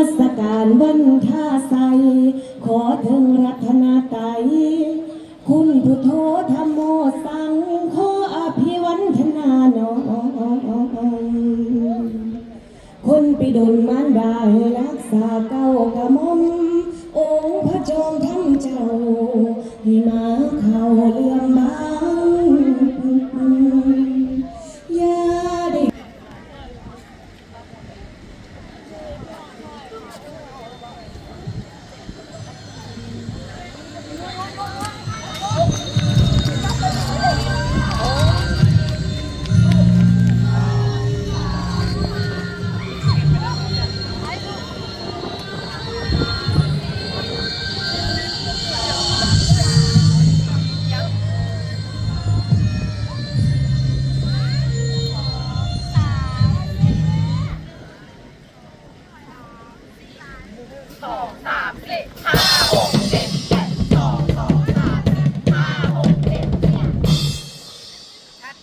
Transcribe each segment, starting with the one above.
มัสการวันท่าใส ขอถึงรัตนาไตคุณผู้โทธรรมโมสังขออภิวันธนาน้องคนไปดนมารดารักษาเก้ากระมมองค์พระจอมทั้งเจ้าให้มาเข้าเรื่องบ้า Go, go, go.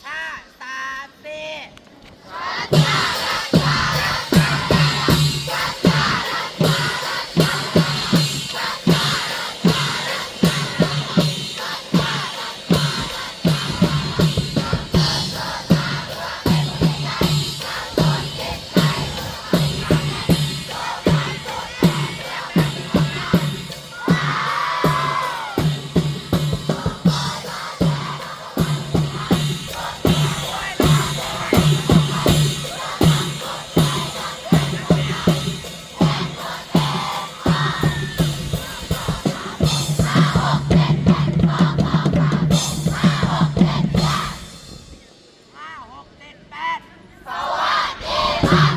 ค่ะ Ah!